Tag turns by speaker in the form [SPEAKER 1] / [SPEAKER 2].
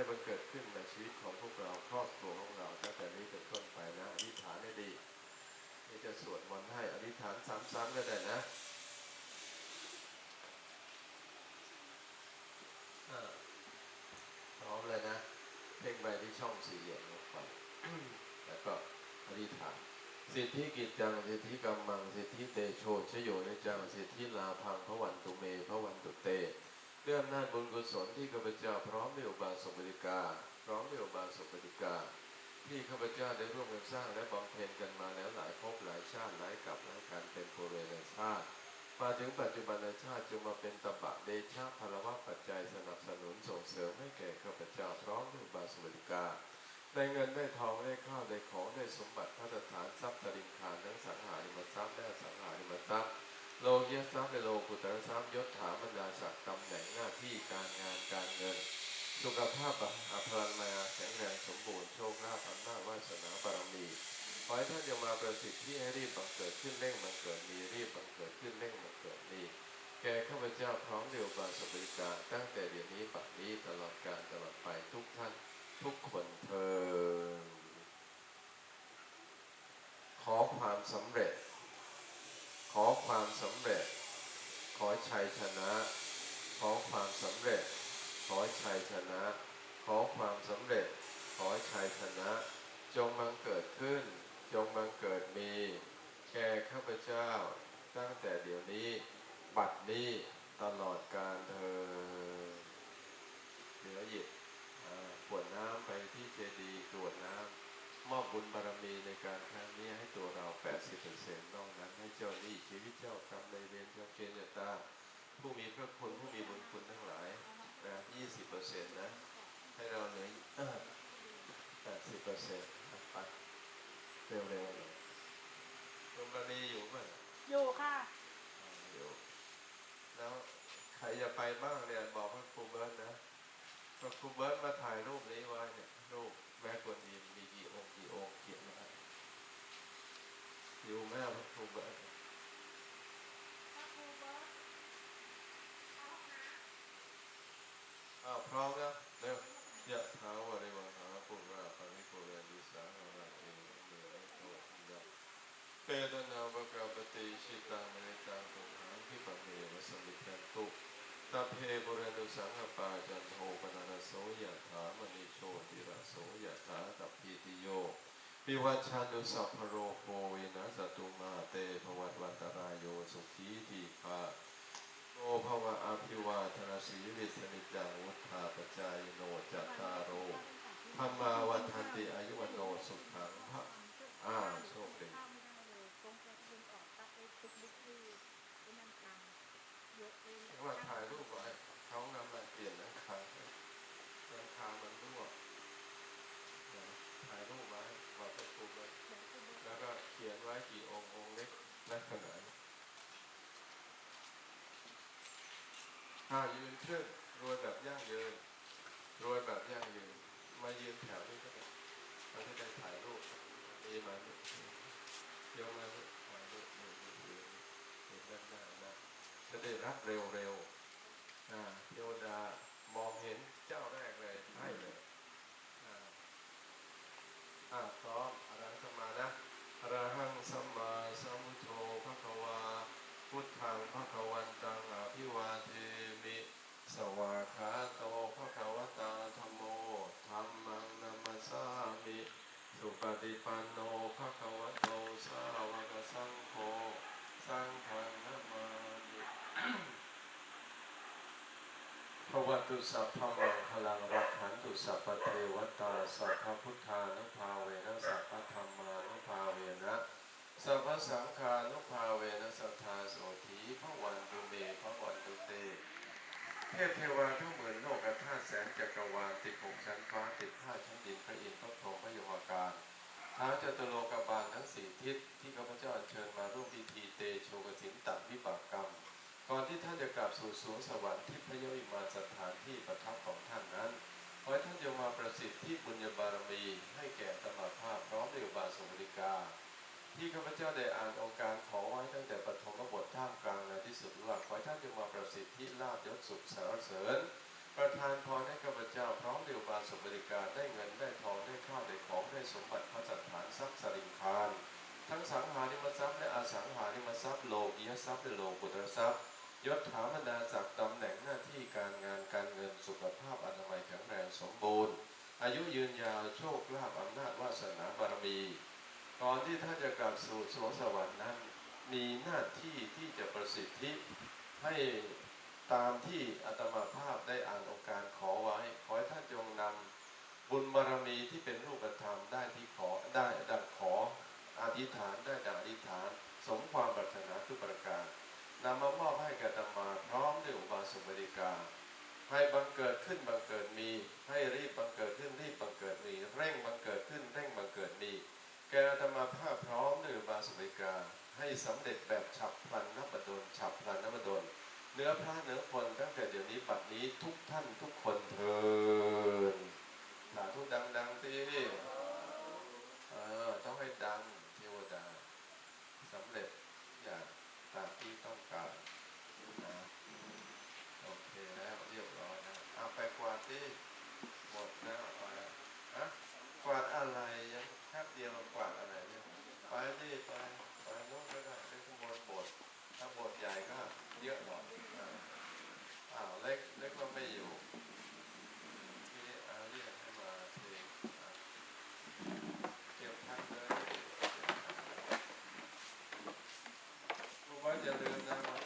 [SPEAKER 1] ให้มันเกิดขึ้นในชีวิตของพวกเราครอบครัวของเราตั้งแต่นี้เป็นต้นไปนะอธิษฐานให้ดีนี่จะสวดมนต์ให้อธิษฐานซ้ำๆก็ได้นะพร้อมเลยนะ เพ่งไปที่ช่องสี่เหลี่ยมลงไปแล้วก็อธิษฐานสิทธิกิจจังสิทธิกรรมังสิทธิเตโชชโยนิจังสิทธิลาพังพระวันตุเมพระวันตุเต ด้วยอำนาจบุญกุศลที่ข้าพเจ้าพร้อมด้วยอุบาสกบริกา พร้อมด้วยอุบาสกบริกา ที่ข้าพเจ้าได้ร่วมกันสร้างและบำเพ็ญกันมาแล้วหลายภพหลายชาติหลายกับหลายการเป็นปุเรนชาติมาถึงปัจจุบันชาติจึงมาเป็นตบะเดชะพลวะปัจจัยสนับสนุนส่งเสริมให้แก่ข้าพเจ้าพร้อมด้วยอุบาสกบริกาได้เงินได้ทองได้ข้าวได้ของได้สมบัติพัฒฐานทรัพย์ตริงคารทั้งสังหาริมทรัพย์และสังหาริมทรัพย์ โลกียทรัพย์และโลกุตระทรัพย์ยศถาบรรดาศักดิ์ตำแหน่งหน้าที่การงานการเงิน สุขภาพอภรรมาแข็งแรงสมบูรณ์โชคลาภอำนาจวาสนาบารมีขอให้ท่านจะมาประสิทธิ์ที่ให้รีบบังเกิดขึ้นเร่งบังเกิดมีรีบบังเกิดขึ้นเร่งบังเกิดมีแก่ข้าพเจ้าพร้อมเดียวบาสบริการตั้งแต่เดี๋ยวนี้บัดนี้ตลอดกาลตลอดไปทุกท่านทุกคนเธอขอความสำเร็จ ขอความสำเร็จ ขอชัยชนะ ขอความสำเร็จ ขอชัยชนะ ขอความสำเร็จ ขอชัยชนะ จงบังเกิดขึ้น จงบังเกิดมี แก่ข้าพเจ้า ตั้งแต่เดี๋ยวนี้ บัดนี้ตลอดการเธอญเหลือหยิบ อ่ากรวดน้ำไปที่เจดีย์กรวดน้ำมอ บบุญบารมีในการครั้งนี้ให้ตัวเรา 80%นอกนั้น ให้เจ้าหนี้ชีวิตเจ้ากรรมในายเวรเจ้าเกณฑ์เจ้าตา ผู้มีพระคุณผู้มีบุญคุณทั้งหลายนะ20%นะ ให้เราเหลือ80%ไปเร็วๆหน่อยตรงกรณีอยู่มั้ย
[SPEAKER 2] อยู่ค่ะ
[SPEAKER 1] อยู่แล้วใครจะไปบ้างเนี่ยบอกพระครูเบิร์ตนะพระครูเบิร์ตมาถ่ายรูปนี้ไว้เนี่ยรูป แม่กวนอิมมีกี่องค์กี่องค์เขียนไว้อยู่แม่พระครูเบิร์ตอ้าวพร้อมแล้วเร็วยะถาวริวังหาปุราปริปุเรนดิสาหาราเอเมระโตยะเปตนาบกาปติชิตาเมตังตุหังพิปะเมวะสมิทันตุตัพเพบุเรนุสังหปาจันโทปนารโสยะถามณิโชติระโสยะถาตัพพิติโย ปิวัชชันตุสัพพโรโควินัสตุมาเตภวัตวันตรายโยสุขีทีฆาโอภวะอภิวาทนาสีวิสนิจังวุธาปจายโนจัตตารโรธรรมาวันทันติอายุวันโนสุขังพระอ่าโชคดี
[SPEAKER 2] ข้าวไม่ได้เลยกงจะดึงออกตัดไปทุกลิกที่ไอ้นั่นตังเยอะเลย
[SPEAKER 1] ว่าถ่ายรูปไว้เขานำมาเปลี่ยนหลังคาหลังคามันรั่วเดี๋ยวถ่ายรูปไว้วาดประตูไว้แล้วก็เขียนไว้กี่องค์องค์เล็กและขนาด ถ้ายืนขึ้นรวยแบบยั่งยืนรวยแบบยั่งยืนมายืนแถวนี้ก็ได้เราจะได้ถ่ายรูปมีมาเนี่ยเดี๋ยวมาเยถ่ายรูปนี่นี่นี่นี่ด้านหน้านะจะได้รับเร็วๆอ่าเทวดามองเห็นเจ้าแรกเลยให้เลยอ่าอ่าพร้อมอรหังสัมมานะอรหังสัมมาสัมพุทโธพระควา พุทธังพระควันตังอภิวาเทมิ สวากขาโตพระควตาธรรมโมธรรมังนัมมสสามิ สุ ปฏิปันโนภะคะวะโตสาวกสังโฆสังฆังนามามิภวตุสัพพมังคลังรักขันตุสัพพเทวตาสัพพพุทธานุภาเวนะสัพพธรรมานุภาเวนะสัพพสังฆานุภาเวนะสัทธาโสธีพระวันตุเมพระวันตุเตเทพเทวาทุกหมื่นโลกธาตุแสนจักรวาลติดหกชั้น ท้าวจตุโลกบาลทั้งสี่ทิศที่ข้าพเจ้าเชิญมาร่วมพิธีเตโชกสินตัดวิบากกรรม ก่อนที่ท่านจะกลับสู่สวงสวรรค์ที่พระยวิมานสถานที่ประทับของท่านนั้นขอให้ท่านจงมาประสิทธิ์ที่บุญญาบารมี ให้แก่ตลอดภาพพร้อมด้วยบาสกบริกา ที่ข้าพเจ้าได้อ่านองค์การขอไว้ตั้งแต่ปฐมบทท่ามกลางและที่สุดว่าขอให้ท่านจงมาประสิทธิ์ที่ลาบยศสุขสารเสริญ ประทานพรให้ข้าพเจ้าพร้อมเด้วยอุบาสุบริการได้เงินได้ทองได้ข้าวได้ของได้สมบัติพระจัดฐานทรัพย์สริงคารทั้งสังหาริมทรัพย์และอสังหาริมทรัพย์โลกียทรัพย์และโลกุตรทรัพย์ยศถาบรรดาจากตำแหน่งหน้าที่การงานการเงินสุขภาพอนามัยแข็งแรงสมบูรณ์ อายุยืนยาวโชคลาภอำนาจวาสนาบารมีก่อนที่ท่านจะกลับสู่สวงสวรรค์นั้น มีหน้าที่ที่จะประสิทธิให้ ตามที่อาตมาภาพได้อ่านองค์การขอไว้ ขอให้ท่านจงนำบุญบารมีที่เป็นรูปธรรมได้ที่ขอได้ดังขออธิษฐานได้ดังอธิษฐาน สมความปรารถนาทุกประการนำมามอบให้แก่อาตมาพร้อมด้วยอุบาสกบริการให้บังเกิดขึ้นบังเกิดมี ให้รีบบังเกิดขึ้นรีบบังเกิดมี เร่งบังเกิดขึ้นเร่งบังเกิดมี แกอาตมาภาพพร้อมด้วยอุบาสกบริการให้สำเร็จแบบฉับพลันนับดลฉับพลันนับดล เนื้อพระเนื้อคนตั้งแต่เดี๋ยวนี้บัดนี้ทุกท่านทุกคนเธอ Thank you.